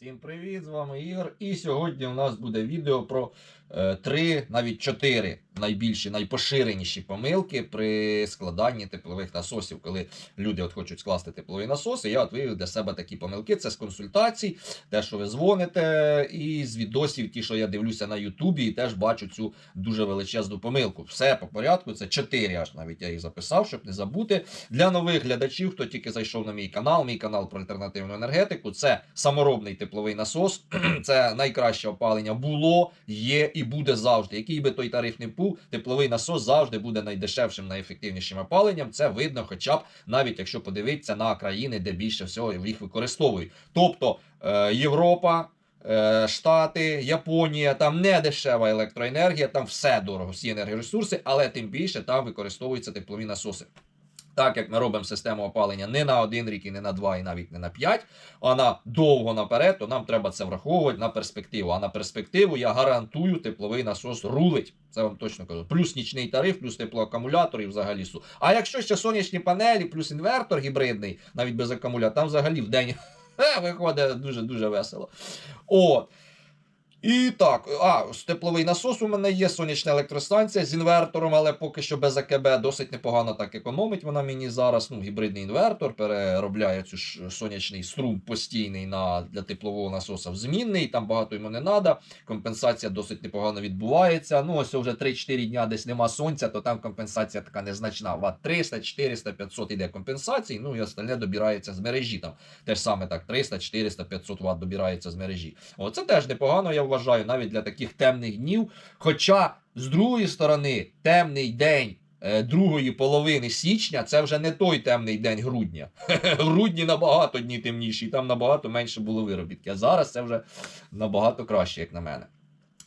Всім привіт! З вами Ігор. І сьогодні у нас буде відео про е, три, навіть чотири найбільші, найпоширеніші помилки при складанні теплових насосів. Коли люди от хочуть скласти теплові насоси, я от вивів для себе такі помилки. Це з консультацій, те, що ви дзвоните, і з відосів, ті, що я дивлюся на Ютубі, і теж бачу цю дуже величезну помилку. Все по порядку. Це чотири, аж навіть я їх записав, щоб не забути. Для нових глядачів, хто тільки зайшов на мій канал, мій канал про альтернативну енергетику, це саморобний тепловий насос. Це найкраще опалення було, є і буде завжди. Який би той тариф не був, тепловий насос завжди буде найдешевшим, найефективнішим опаленням. Це видно, хоча б навіть якщо подивитися на країни, де більше всього їх використовують. Тобто е, Європа. е, Штати, Японія, там не дешева електроенергія, там все дорого, всі енергоресурси, але тим більше там використовуються теплові насоси. Так як ми робимо систему опалення не на один рік, і не на два, і навіть не на п'ять, а на довго наперед, то нам треба це враховувати на перспективу. А на перспективу я гарантую, тепловий насос рулить. Це вам точно кажу. Плюс нічний тариф, плюс теплоакумулятор і взагалі су. А якщо ще сонячні панелі, плюс інвертор гібридний, навіть без акумулятора, там взагалі в день виходить дуже дуже весело. От. І так, а, тепловий насос у мене є сонячна електростанція з інвертором, але поки що без АКБ досить непогано так економить. Вона мені зараз. Ну, гібридний інвертор переробляє цю ж сонячний струм постійний на для теплового насоса в змінний. Там багато йому не треба. Компенсація досить непогано відбувається. Ну, ось вже 3-4 дня десь нема сонця, то там компенсація така незначна. Ват 300, 400, 500 іде компенсації. Ну і остальне добирається з мережі. Там теж саме так: 300, 400, 500 Вт добирається з мережі. О, це теж непогано, я вважаю, навіть для таких темних днів. Хоча, з другої сторони, темний день. е, Другої половини січня це вже не той темний день грудня. Грудні набагато дні темніші, і там набагато менше було виробітки. А зараз це вже набагато краще, як на мене.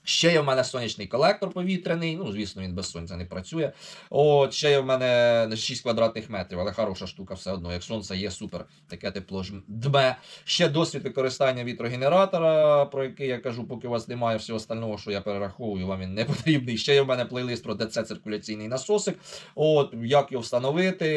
Ще є в мене сонячний колектор повітряний. Ну, звісно, він без сонця не працює. От ще є в мене 6 квадратних метрів, але хороша штука все одно. Як сонце є, супер. Таке тепло ж дме. Ще досвід використання вітрогенератора, про який я кажу, поки у вас немає всього остального, що я перераховую, вам він не потрібний. Ще є в мене плейлист про ДЦ циркуляційний насосик. От як його встановити,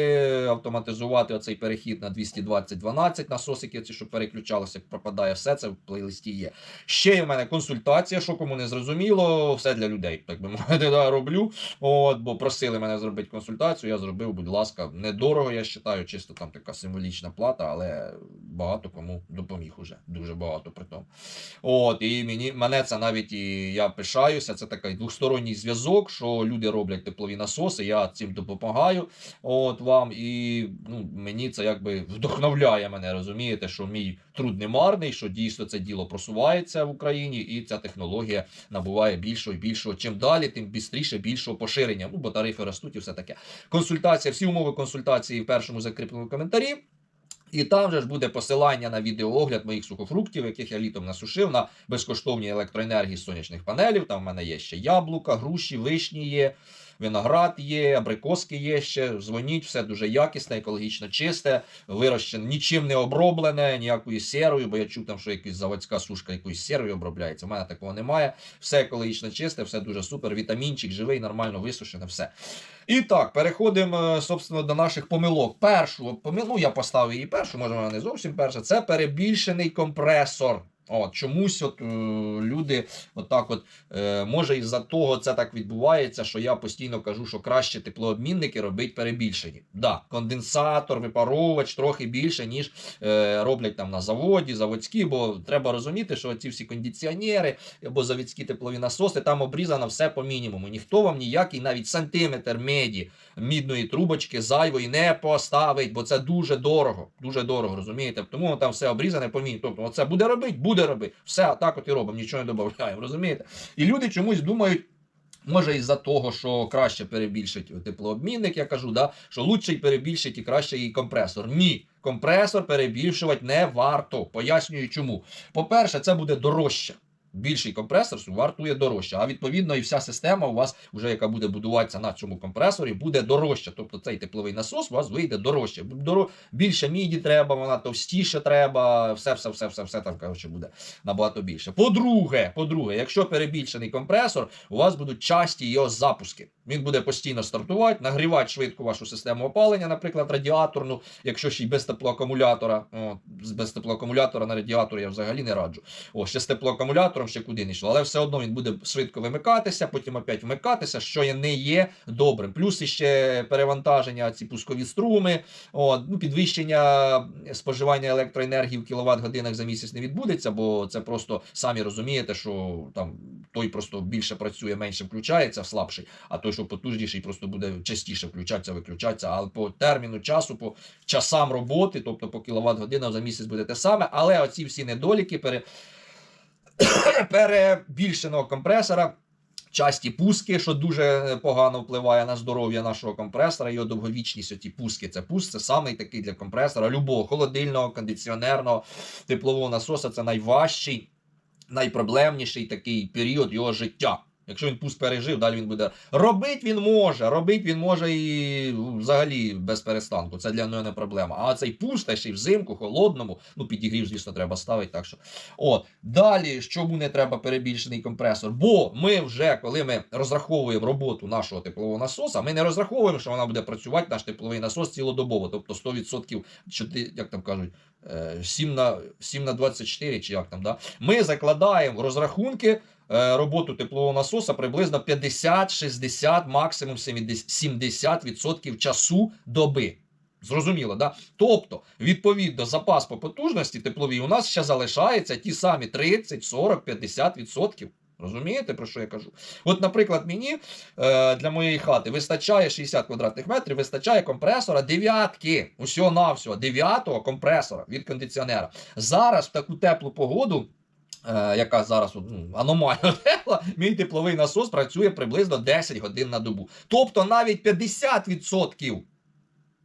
автоматизувати оцей перехід на 220-12 насосики, ці, переключалося, як пропадає все це в плейлисті є. Ще є в мене консультація, що кому не зрозуміло, все для людей, так би мовити, да, роблю. От, бо просили мене зробити консультацію, я зробив, будь ласка, недорого, я вважаю, чисто там така символічна плата, але багато кому допоміг уже. Дуже багато при тому. От, і мені, мене це навіть і я пишаюся, це такий двосторонній зв'язок, що люди роблять теплові насоси, я цим допомагаю от вам. І ну, мені це якби вдохновляє мене, розумієте, що мій труд не марний, що дійсно це діло просувається в Україні, і ця технологія набуває більшого і більшого. Чим далі, тим бістріше, більшого поширення. Ну, бо тарифи ростуть і все таке. Консультація, всі умови консультації в першому закріпленому коментарі. І там же ж буде посилання на відеоогляд моїх сухофруктів, яких я літом насушив на безкоштовній електроенергії сонячних панелів. Там в мене є ще яблука, груші, вишні є, виноград є, абрикоски є ще. Дзвоніть, все дуже якісне, екологічно чисте, вирощене, нічим не оброблене, ніякою серою, бо я чув там, що якась заводська сушка якоюсь серою обробляється. У мене такого немає. Все екологічно чисте, все дуже супер. Вітамінчик живий, нормально висушене, все. І так, переходимо, собственно, до наших помилок. Першу помилку я поставив її першу, може вона не зовсім перша. Це перебільшений компресор. От, чомусь от, е, люди отак от, е, може із-за того це так відбувається, що я постійно кажу, що краще теплообмінники робить перебільшені. Да, конденсатор, випаровувач трохи більше, ніж е, роблять там на заводі, заводські, бо треба розуміти, що ці всі кондиціонери або заводські теплові насоси, там обрізано все по мінімуму. Ніхто вам ніякий навіть сантиметр меді мідної трубочки зайвої не поставить, бо це дуже дорого. Дуже дорого, розумієте? Тому там все обрізане по мінімуму. Тобто, оце буде робити, буде робити. Все так от і робимо, нічого не додаємо, розумієте? І люди чомусь думають. Може, із-за того, що краще перебільшить теплообмінник, я кажу, да, що лучше й перебільшить і краще і компресор. Ні, компресор перебільшувати не варто. Пояснюю чому. По-перше, це буде дорожче. Більший компресор вартує дорожче. А відповідно, і вся система у вас, вже яка буде будуватися на цьому компресорі, буде дорожча. Тобто цей тепловий насос у вас вийде дорожче. Доро... Більше міді треба, вона товстіше треба. Все, все, все, все, все там коротше буде набагато більше. По-друге, по-друге, якщо перебільшений компресор, у вас будуть часті його запуски. Він буде постійно стартувати, нагрівати швидко вашу систему опалення, наприклад, радіаторну, якщо ще й без теплоакумулятора. О, без теплоакумулятора на радіаторі я взагалі не раджу. О, ще з теплоакумулятором ще куди не йшло. Але все одно він буде швидко вимикатися, потім опять вмикатися, що не є добрим. Плюс іще перевантаження, ці пускові струми, о, ну, підвищення споживання електроенергії в кіловат годинах за місяць не відбудеться, бо це просто самі розумієте, що там той просто більше працює, менше включається, слабший, а той, що потужніший, просто буде частіше включатися, виключатися. Але по терміну часу, по часам роботи, тобто по кіловат годинам за місяць буде те саме. Але оці всі недоліки пере... перебільшеного компресора. Часті пуски, що дуже погано впливає на здоров'я нашого компресора, його довговічність. Оті пуски. Це пуск, це самий такий для компресора, любого холодильного, кондиціонерного, теплового насоса. Це найважчий, найпроблемніший такий період його життя. Якщо він пуск пережив, далі він буде робити він може, робити він може і взагалі без перестанку. Це для нього не проблема. А цей пуск, та ще й взимку, холодному, ну підігрів, звісно, треба ставити. Так що от далі, чому не треба перебільшений компресор? Бо ми вже, коли ми розраховуємо роботу нашого теплового насоса, ми не розраховуємо, що вона буде працювати наш тепловий насос цілодобово, тобто 100%, чотири- як там кажуть, е, 7 на 7 на 24, чи як там, да? Ми закладаємо розрахунки е, роботу теплового насоса приблизно 50-60, максимум 70 70% часу доби. Зрозуміло, да? Тобто, відповідно, запас по потужності тепловій у нас ще залишається ті самі 30, 40, 50%. Розумієте, про що я кажу? От, наприклад, мені е, для моєї хати вистачає 60 квадратних метрів, вистачає компресора дев'ятки, усього навсього дев'ятого компресора від кондиціонера. Зараз в таку теплу погоду. Е, Яка зараз ну, аномально тепла, мій тепловий насос працює приблизно 10 годин на добу. Тобто навіть 50%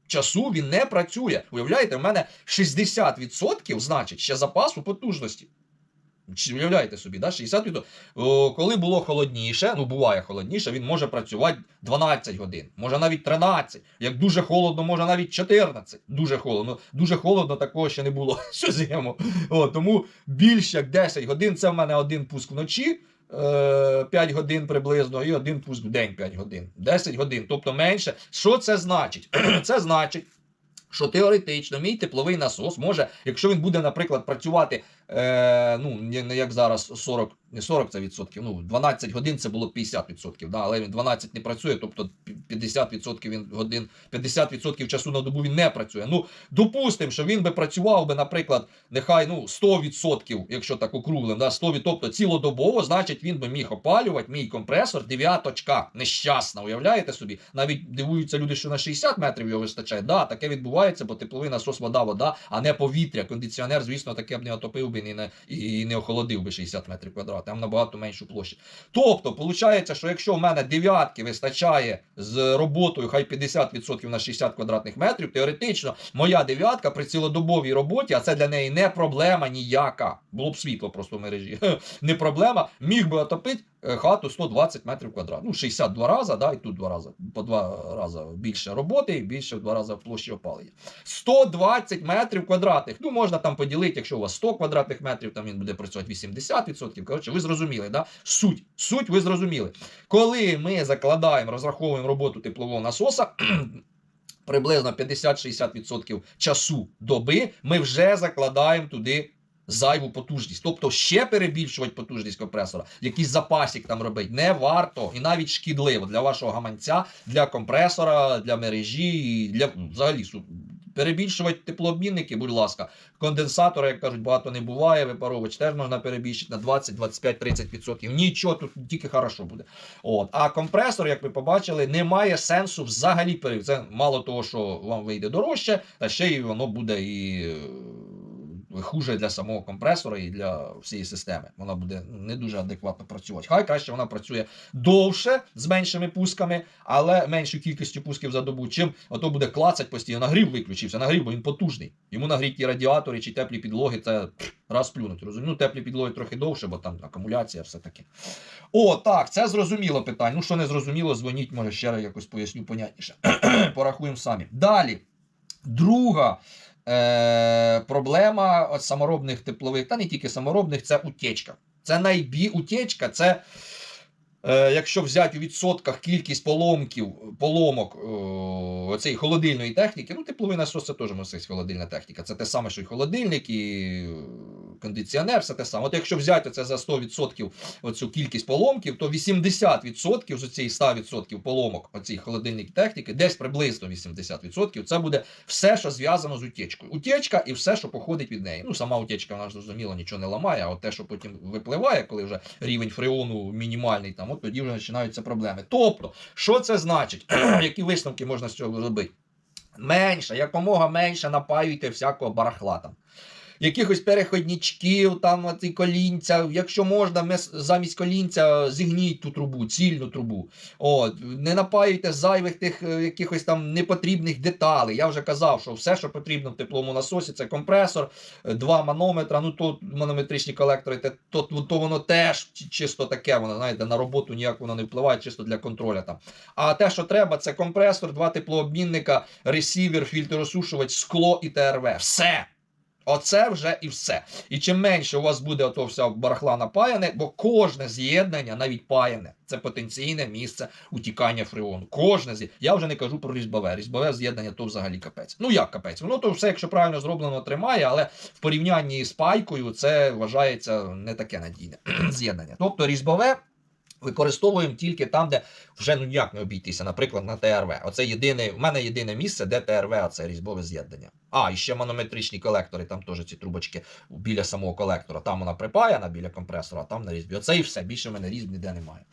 часу він не працює. Уявляєте, в мене 60% значить ще запасу потужності. Уявляєте собі, да? 60%. Коли було холодніше, ну буває холодніше, він може працювати 12 годин, може навіть 13. Як дуже холодно, може навіть 14. Дуже холодно. Дуже холодно, такого ще не було цю зиму. О, тому більше як 10 годин це в мене один пуск вночі. е, 5 годин приблизно, і один пуск в день 5 годин. 10 годин, тобто менше. Що це значить? Це значить, що теоретично мій тепловий насос може, якщо він буде, наприклад, працювати, е, ну, не як зараз 40, не 40 це відсотків, ну, 12 годин це було 50 відсотків, да, але він 12 не працює, тобто 50 відсотків він годин, 50 відсотків часу на добу він не працює. Ну, допустимо, що він би працював би, наприклад, нехай ну, 100 відсотків, якщо так округлим, да, 100 від- тобто цілодобово, значить він би міг опалювати мій компресор дев'яточка, нещасна, уявляєте собі? Навіть дивуються люди, що на 60 метрів його вистачає. Да, таке відбувається, бо тепловий насос вода, вода, а не повітря. Кондиціонер, звісно, таке б не отопив би і не, і не охолодив би 60 метрів квадратних, там набагато меншу площу. Тобто, виходить, що якщо в мене дев'ятки вистачає з роботою хай 50% на 60 квадратних метрів, теоретично моя дев'ятка при цілодобовій роботі, а це для неї не проблема ніяка. Було б світло просто в мережі. Не проблема, міг би отопити хату 120 метрів квадратних. Ну, 62 рази, да, і тут два рази. По два рази більше роботи і більше в два рази площі опалення. 120 метрів квадратних. Ну, можна там поділити, якщо у вас 100 квадратних метрів, там він буде працювати 80%. Коротше, ви зрозуміли, да? Суть. Суть ви зрозуміли. Коли ми закладаємо, розраховуємо роботу теплового насоса. Приблизно 50-60% часу доби ми вже закладаємо туди зайву потужність. Тобто ще перебільшувати потужність компресора, якийсь запасик там робити не варто і навіть шкідливо для вашого гаманця, для компресора, для мережі, для ну, взагалі перебільшувати теплообмінники, будь ласка. Конденсатори, як кажуть, багато не буває. Випаровувач теж можна перебільшити на 20, 25, 30%. Нічого тут тільки хорошо буде. От. А компресор, як ви побачили, не має сенсу взагалі пере- Це мало того, що вам вийде дорожче, та ще й воно буде і. Хуже для самого компресора і для всієї системи. Вона буде не дуже адекватно працювати. Хай краще вона працює довше з меншими пусками, але меншою кількістю пусків за добу, чим ото буде клацать постійно. Нагрів виключився, нагрів, бо він потужний. Йому нагріті радіатори чи теплі підлоги це раз плюнуть. Розумію, ну, теплі підлоги трохи довше, бо там акумуляція, все таке. О, так, це зрозуміло питання. Ну, що не зрозуміло, дзвоніть, може ще раз якось поясню понятніше. Порахуємо самі. Далі. Друга е, проблема саморобних теплових, та не тільки саморобних, це утечка. Це найбі утечка, це. Е, якщо взяти у відсотках кількість поломків, поломок е, цієї холодильної техніки, ну тепловий насос це теж мусить холодильна техніка. Це те саме, що й холодильник, і кондиціонер, все те саме. От якщо взяти це за 100% оцю кількість поломків, то 80% з цієї 100% поломок оцій холодильної техніки, десь приблизно 80%, це буде все, що зв'язано з утечкою. Утечка і все, що походить від неї. Ну, сама утечка, вона ж зрозуміло, нічого не ламає, а от те, що потім випливає, коли вже рівень фреону мінімальний, там, от тоді вже починаються проблеми. Тобто, що це значить? Які висновки можна з цього зробити? Менше, якомога менше напаюйте всякого барахла там. Якихось переходничків, там от колінця. Якщо можна, мес- замість колінця зігніть ту трубу, цільну трубу. От, не напаюйте зайвих тих е, якихось там непотрібних деталей. Я вже казав, що все, що потрібно в тепловому насосі, це компресор, е, два манометра, ну то манометричні колектори, то, то воно теж чисто таке, воно знаєте, на роботу ніяк воно не впливає, чисто для контроля там. А те, що треба, це компресор, два теплообмінника, ресівер, фільтросушувач, скло і ТРВ. Все. Оце вже і все. І чим менше у вас буде ото вся барахла напаяне, бо кожне з'єднання, навіть паяне, це потенційне місце утікання фреону. Кожне з'єднання. Я вже не кажу про різьбове. Різьбове з'єднання то взагалі капець. Ну як капець? Воно то все, якщо правильно зроблено, тримає, але в порівнянні з пайкою це вважається не таке надійне з'єднання. Тобто різьбове. Використовуємо тільки там, де вже ну ніяк не обійтися, наприклад, на ТРВ. Оце єдине, в мене єдине місце, де ТРВ, а це різьбове з'єднання. А, і ще манометричні колектори, там теж ці трубочки біля самого колектора. Там вона припаяна біля компресора, а там на різьбі. Оце і все. Більше в мене різьб ніде немає.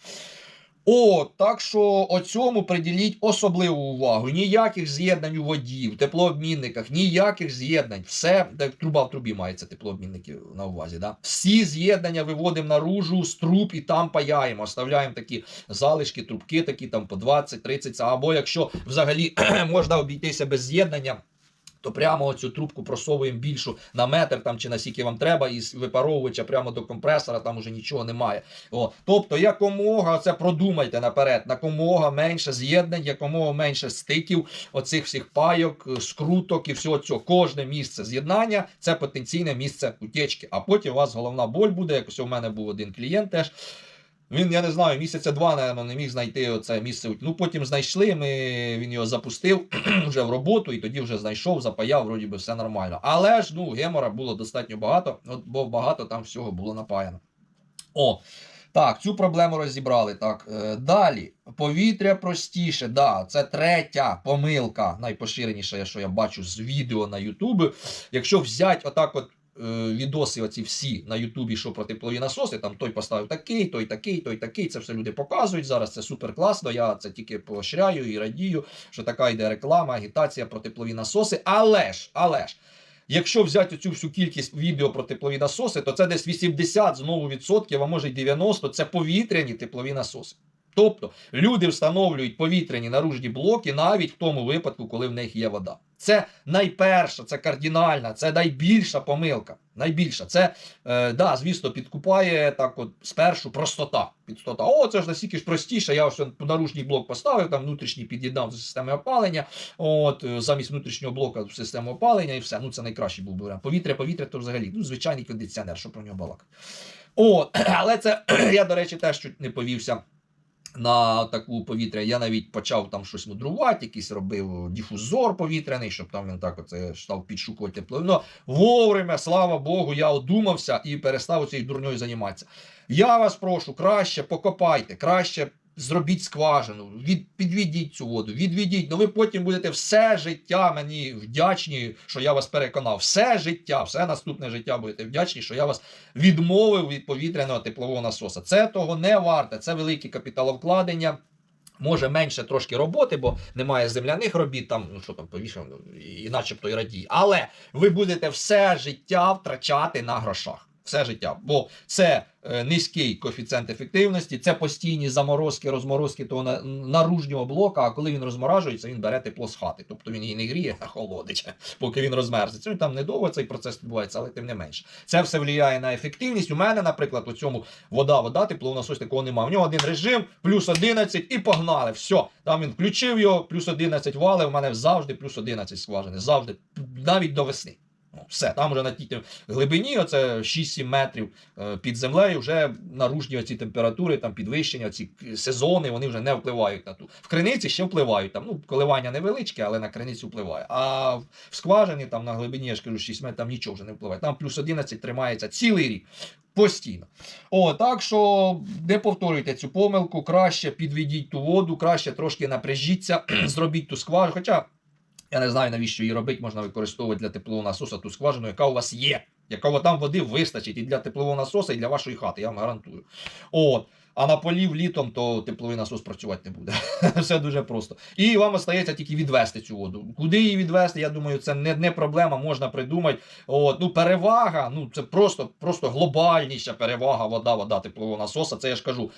О, так що оцьому приділіть особливу увагу. Ніяких з'єднань у воді, в теплообмінниках, ніяких з'єднань. Все, так, труба в трубі мається теплообмінники на увазі. Да? Всі з'єднання виводимо наружу з труб і там паяємо. Оставляємо такі залишки, трубки, такі там по 20-30. Або якщо взагалі можна обійтися без з'єднання. То прямо оцю трубку просовуємо більшу на метр там чи на скільки вам треба, і з випаровувача прямо до компресора, там уже нічого немає. О, тобто, якомога це продумайте наперед, якомога менше з'єднань, якомога менше стиків, оцих всіх пайок, скруток і всього цього. Кожне місце з'єднання це потенційне місце утечки. А потім у вас головна боль буде. Якось у мене був один клієнт теж. Він, я не знаю, місяця два, напевно, не міг знайти це місце. Ну, потім знайшли, ми, він його запустив вже в роботу, і тоді вже знайшов, запаяв, вроді би все нормально. Але ж ну, гемора було достатньо багато, от, бо багато там всього було напаяно. О, так, цю проблему розібрали. Так, е, далі. Повітря простіше. Да, це третя помилка, найпоширеніша, що я бачу з відео на Ютубі. Якщо взяти отак от відоси оці всі на Ютубі, що про теплові насоси, там той поставив такий, той такий, той такий. Це все люди показують зараз. Це супер класно. Я це тільки поощряю і радію, що така йде реклама, агітація про теплові насоси. Але ж, але ж. Якщо взяти цю всю кількість відео про теплові насоси, то це десь 80 знову відсотків, а може й 90 це повітряні теплові насоси. Тобто люди встановлюють повітряні наружні блоки навіть в тому випадку, коли в них є вода. Це найперша, це кардинальна, це найбільша помилка. Найбільша. Це, е, да, звісно, підкупає так от спершу простота. Підстота. О, це ж настільки ж простіше. Я ось наружний блок поставив, там внутрішній під'єднав до системи опалення. От, е, замість внутрішнього блока в систему опалення і все. Ну, це найкращий був варіант. Повітря, повітря, то взагалі. Ну, звичайний кондиціонер, що про нього балакати. От, але це я, до речі, теж чуть не повівся на таку повітря. Я навіть почав там щось мудрувати, якийсь робив діфузор повітряний, щоб там він так оце став підшукувати тепло. Ну, вовремя, слава Богу, я одумався і перестав цією дурньою займатися. Я вас прошу, краще покопайте, краще. Зробіть скважину, від, підведіть цю воду, відведіть. Ну ви потім будете все життя мені вдячні, що я вас переконав. Все життя, все наступне життя будете вдячні, що я вас відмовив від повітряного теплового насоса. Це того не варте, це великі капіталовкладення. Може менше трошки роботи, бо немає земляних робіт, там, ну що там повішав, ну, і начебто і радій. Але ви будете все життя втрачати на грошах. Все життя. Бо це е, низький коефіцієнт ефективності, це постійні заморозки, розморозки того наружнього блока. А коли він розморажується, він бере тепло з хати. Тобто він її не гріє, а холодить, поки він розмерзиться. Ну, там недовго цей процес відбувається, але тим не менше. Це все впливає на ефективність. У мене, наприклад, у цьому вода, вода, теплонасос такого немає. У нього один режим, плюс 11 і погнали. Все. Там він включив його, плюс 11 вали. У мене завжди плюс 11 скважини. Завжди, навіть до весни. Ну, Все, там вже на тій глибині, оце 6-7 метрів е, під землею, вже наружні оці температури, там підвищення, ці сезони, вони вже не впливають на ту. В криниці ще впливають. Там, ну, коливання невеличке, але на криницю впливає. А в скважині, там на глибині, я ж кажу, 6 метрів, там нічого вже не впливає. Там плюс 11 тримається цілий рік. Постійно. О, так що не повторюйте цю помилку, краще підведіть ту воду, краще трошки напряжіться, зробіть ту скважину. Хоча я не знаю, навіщо її робити, можна використовувати для теплового насоса ту скважину, яка у вас є. Яка там води вистачить і для теплового насоса, і для вашої хати, я вам гарантую. От. А на полів літом, то тепловий насос працювати не буде. Все дуже просто. І вам остається тільки відвести цю воду. Куди її відвести, я думаю, це не, не проблема, можна придумати. От, ну, перевага, ну це просто, просто глобальніша перевага вода, вода теплового насоса. Це я ж кажу.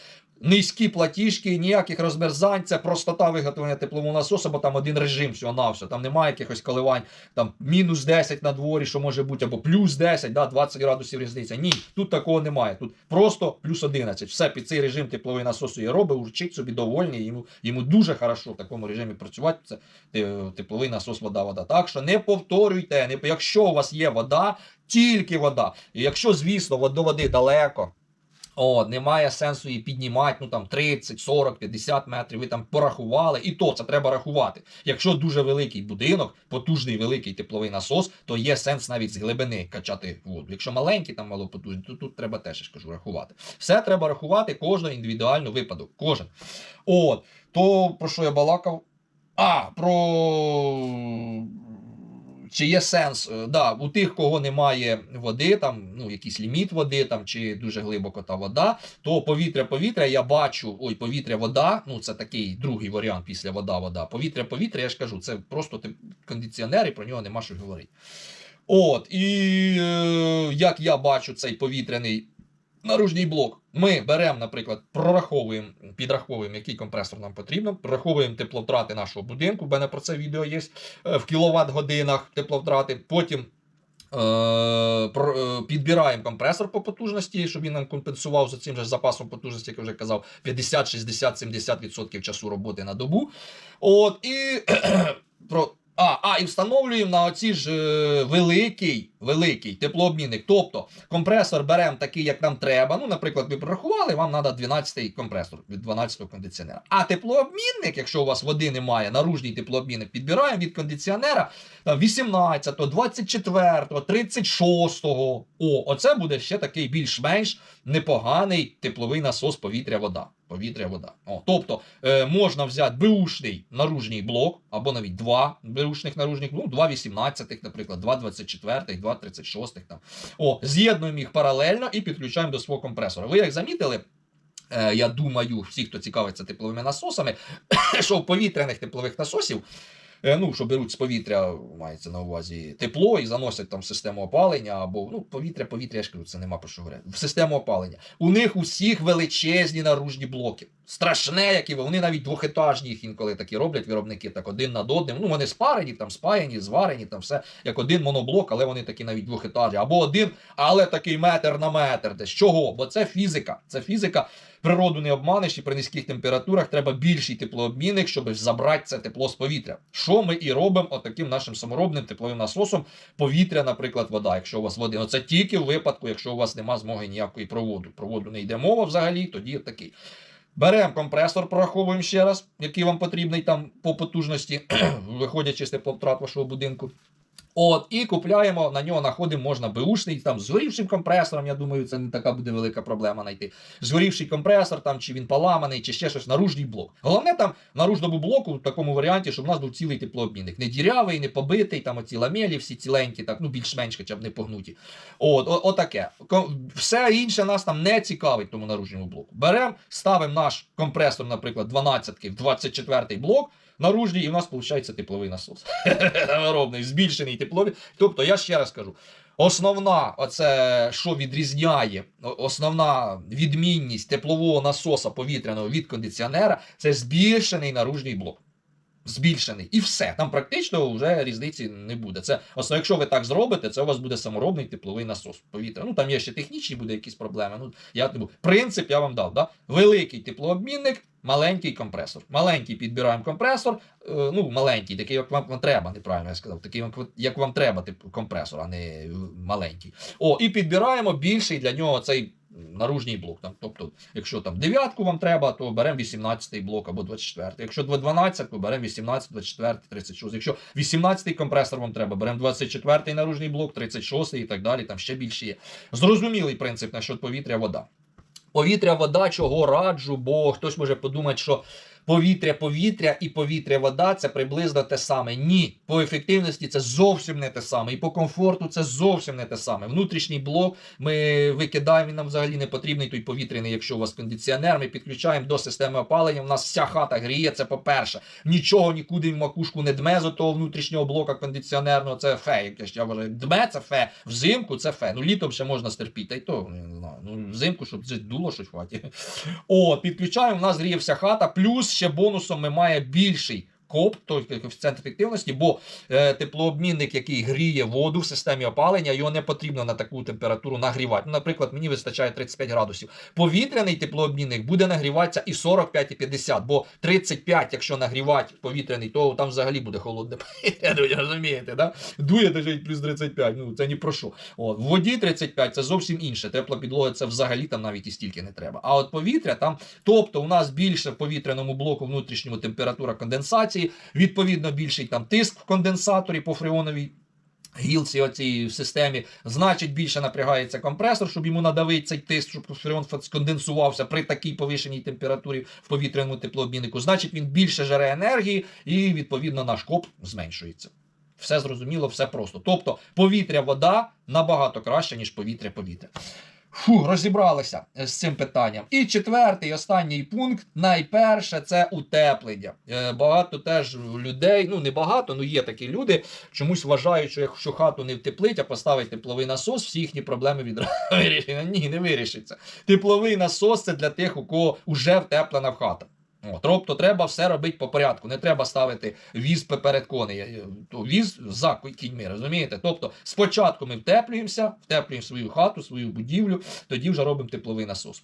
Низькі платіжки, ніяких розмерзань, це простота виготовлення теплового насоса, бо там один режим всього на все. Там немає якихось коливань, там мінус 10 на дворі, що може бути, або плюс 10, да, 20 градусів різниця. Ні, тут такого немає. Тут просто плюс 11. Все під цей режим тепловий насосу і робить, урчить собі довольний. Йому, йому дуже хорошо в такому режимі працювати. Це е, тепловий насос, вода, вода. Так що не повторюйте, не, якщо у вас є вода, тільки вода. І якщо, звісно, до води далеко. О, немає сенсу її піднімати, ну там 30, 40, 50 метрів, ви там порахували, і то це треба рахувати. Якщо дуже великий будинок, потужний великий тепловий насос, то є сенс навіть з глибини качати воду. Якщо маленький, там малопотужний, то тут треба теж я ж кажу рахувати. Все треба рахувати, кожен індивідуальний випадок. Кожен. От, то про що я балакав? А, про. Чи є сенс? Е, Да, у тих, кого немає води, там ну якийсь ліміт води, там чи дуже глибоко та вода, то повітря, повітря, я бачу, ой, повітря, вода. Ну це такий другий варіант після вода, вода. Повітря, повітря, я ж кажу, це просто кондиціонер, і про нього нема що говорити. От, і е, як я бачу цей повітряний наружний блок, ми беремо, наприклад, прораховуємо, підраховуємо, який компресор нам потрібен, прораховуємо тепловтрати нашого будинку. В мене про це відео є е, в кіловат-годинах тепловтрати. Потім е, е, підбираємо компресор по потужності, щоб він нам компенсував за цим же запасом потужності, як я вже казав, 50, 60, 70% часу роботи на добу. От, і про. А, а, і встановлюємо на оці ж е, великий, великий теплообмінник. Тобто компресор беремо такий, як нам треба. Ну, наприклад, ви прорахували, вам треба 12-й компресор від 12-го кондиціонера. А теплообмінник, якщо у вас води немає, наружний теплообмінник, підбираємо від кондиціонера 18-го, 24-го, 36-го. О, оце буде ще такий більш-менш непоганий тепловий насос повітря-вода. Повітря-вода. О, тобто е, можна взяти беушний наружний блок, або навіть два беушних наружних, ну, два 18-х, наприклад, два 24-х, два 36-х. Там. О, з'єднуємо їх паралельно і підключаємо до свого компресора. Ви як замітили? е, Я думаю, всі, хто цікавиться тепловими насосами, що в повітряних теплових насосів, ну, що беруть з повітря, мається на увазі тепло і заносять там систему опалення, або ну, повітря, повітря, я ж кажу, це нема про що говорити. В систему опалення. У них усіх величезні наружні блоки. Страшне, які ви- вони навіть двохетажні їх інколи такі роблять виробники, так один над одним. Ну, вони спарені, там спаяні, зварені, там все як один моноблок, але вони такі навіть двохетажні. Або один, але такий метр на метр. Десь чого? Бо це фізика. Це фізика. Природу не обманеш і при низьких температурах треба більший теплообмінник, щоб забрати це тепло з повітря. Що ми і робимо отаким нашим саморобним тепловим насосом повітря, наприклад, вода. Якщо у вас води, ну це тільки в випадку, якщо у вас нема змоги ніякої проводу. Проводу не йде мова взагалі, тоді такий. Беремо компресор, прораховуємо ще раз, який вам потрібний там по потужності, виходячи з тепловтрат вашого будинку. От, і купляємо на нього, знаходимо, можна беушний, там з горівшим компресором. Я думаю, це не така буде велика проблема знайти. Згорівший компресор, там чи він поламаний, чи ще щось, наружний блок. Головне там наружному блоку в такому варіанті, щоб у нас був цілий теплообмінник. Не дірявий, не побитий, там оці ламелі, всі ціленькі, так, ну більш-менш хоча б не погнуті. От, отаке. Все інше нас там не цікавить тому наружному блоку. Беремо, ставимо наш компресор, наприклад, 12 в 24 блок. Наружній, і в нас виходить тепловий насос. Аеробний, збільшений тепловий. Тобто, я ще раз кажу: основна, оце, що відрізняє, основна відмінність теплового насоса повітряного від кондиціонера це збільшений наружний блок. Збільшений. І все. Там практично вже різниці не буде. Це основно, якщо ви так зробите, це у вас буде саморобний тепловий насос повітря. Ну там є ще технічні буде якісь проблеми. Ну я тобі принцип я вам дав. Да? Великий теплообмінник, маленький компресор. Маленький підбираємо компресор. е, ну маленький, такий, як вам, треба, неправильно я сказав. Такий, як- вам треба, типу компресор, а не е, маленький. О, і підбираємо більший для нього цей наружній блок. Там, тобто, якщо там дев'ятку вам треба, то беремо 18 блок або 24. Якщо 12, то беремо 18, 24, 36. Якщо 18 компресор вам треба, беремо 24 наружний блок, 36 і так далі. Там ще більше є. Зрозумілий принцип насчет повітря, вода. Повітря, вода, чого раджу, бо хтось може подумати, що повітря, повітря і повітря, вода це приблизно те саме. Ні, по ефективності це зовсім не те саме. І по комфорту це зовсім не те саме. Внутрішній блок ми викидаємо, він нам взагалі не потрібний той повітряний, якщо у вас кондиціонер, ми підключаємо до системи опалення. У нас вся хата гріє, це по-перше. Нічого нікуди в макушку не дме з того внутрішнього блока кондиціонерного. Це фе. Я вважаю, дме це фе. Взимку це фе. Ну літом ще можна стерпіти. Та то не знаю. Ну взимку, щоб це дуло щось в. О, підключаємо, у нас гріє вся хата. Плюс ще бонусом має більший. КОП, тобто коефіцієнт ефективності, бо е, теплообмінник, який гріє воду в системі опалення, його не потрібно на таку температуру нагрівати. Ну, наприклад, мені вистачає 35 градусів. Повітряний теплообмінник буде нагріватися і 45, і 50, бо 35, якщо нагрівати повітряний, то там взагалі буде холодне. Розумієте, да? Дує навіть плюс 35, ну це ні про що. От, в воді 35 це зовсім інше. Тепла підлога це взагалі там навіть і стільки не треба. А от повітря там, тобто у нас більше в повітряному блоку внутрішньому температура конденсації, відповідно більший там тиск в конденсаторі по фреоновій. Гілці оцій в системі, значить, більше напрягається компресор, щоб йому надавити цей тиск, щоб фреон сконденсувався при такій повишеній температурі в повітряному теплообміннику. Значить, він більше жере енергії, і відповідно наш коп зменшується. Все зрозуміло, все просто. Тобто повітря, вода набагато краще, ніж повітря-повітря. Фу, розібралися з цим питанням. І четвертий, останній пункт, найперше, це утеплення. Е, багато теж людей, ну не багато, але є такі люди, чомусь вважають, що якщо хату не втеплить, а поставить тепловий насос, всі їхні проблеми відразу вирішені. Ні, не вирішиться. Тепловий насос це для тих, у кого вже втеплена в хата. Тобто треба все робити по порядку. Не треба ставити віз перед коней. е, Віз за кіньми, розумієте? Тобто спочатку ми втеплюємося, втеплюємо свою хату, свою будівлю, тоді вже робимо тепловий насос.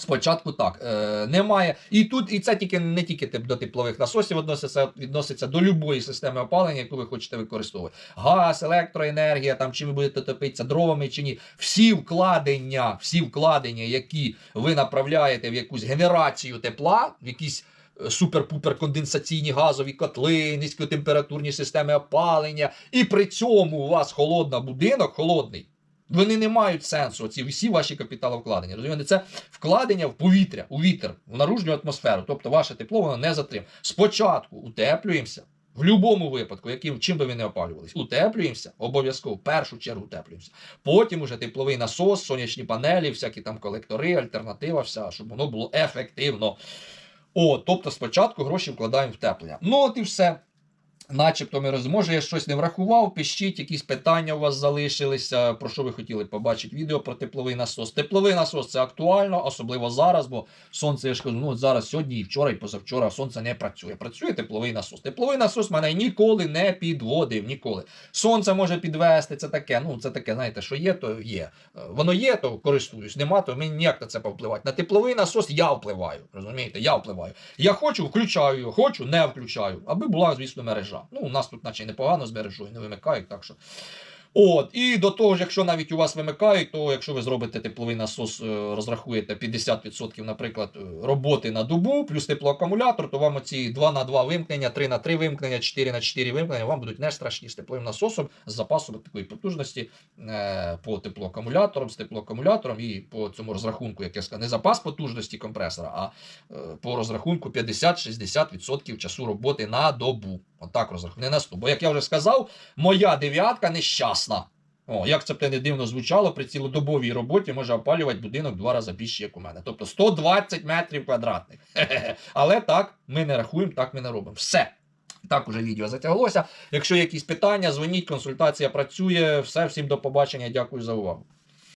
Спочатку так. Е, немає. І тут, і це тільки не тільки до теплових насосів відноситься, відноситься до любої системи опалення, яку ви хочете використовувати. Газ, електроенергія, там чи ви будете топитися дровами чи ні. Всі вкладення, всі вкладення, які ви направляєте в якусь генерацію тепла, в якісь е, супер-пупер конденсаційні газові котли, низькотемпературні системи опалення, і при цьому у вас холодна будинок, холодний. Вони не мають сенсу, ці всі ваші капіталовкладення. Розумієте, це вкладення в повітря, у вітер, в наружню атмосферу. Тобто ваше тепло воно не затримує. Спочатку утеплюємося. В будь-якому випадку, яким чим би ви не опалювались, утеплюємося, обов'язково, в першу чергу утеплюємося. Потім уже тепловий насос, сонячні панелі, всякі там колектори, альтернатива, вся, щоб воно було ефективно. О, тобто спочатку гроші вкладаємо в теплення. Ну от і все. Начебто ми роз... Може, я щось не врахував, пишіть, якісь питання у вас залишилися, про що ви хотіли побачити відео про тепловий насос. Тепловий насос це актуально, особливо зараз, бо сонце, я ж кажу, ну зараз, сьогодні, і вчора, і позавчора сонце не працює. Працює тепловий насос. Тепловий насос мене ніколи не підводив. Ніколи. Сонце може підвести, це таке. Ну, це таке, знаєте, що є, то є. Е, Воно є, то користуюсь, нема, то мені ніяк на це повпливати. На тепловий насос я впливаю. Розумієте, я впливаю. Я хочу, включаю його, хочу, не включаю. Аби була, звісно, мережа. Ну, у нас тут, наче непогано з мережою, не вимикають, так що. От, і до того ж, якщо навіть у вас вимикають, то якщо ви зробите тепловий насос, е, розрахуєте 50%, наприклад, е, роботи на добу, плюс теплоакумулятор, то вам оці 2 на 2 вимкнення, 3 на 3 вимкнення, 4 на 4 вимкнення, вам будуть не страшні з тепловим насосом, з запасом такої потужності е, по теплоакумуляторам, з теплоакумулятором і по цьому розрахунку, як я сказав, не запас потужності компресора, а по розрахунку 50-60% часу роботи на добу. Отак розрахунку, не на 100. Бо, як я вже сказав, моя дев'ятка нещасна. О, як це б не дивно звучало, при цілодобовій роботі може опалювати будинок два рази більше, як у мене. Тобто 120 метрів квадратних. Але так ми не рахуємо, так ми не робимо. Все. Так уже відео затяглося. Якщо якісь питання, дзвоніть, консультація працює. Все, всім до побачення. Дякую за увагу.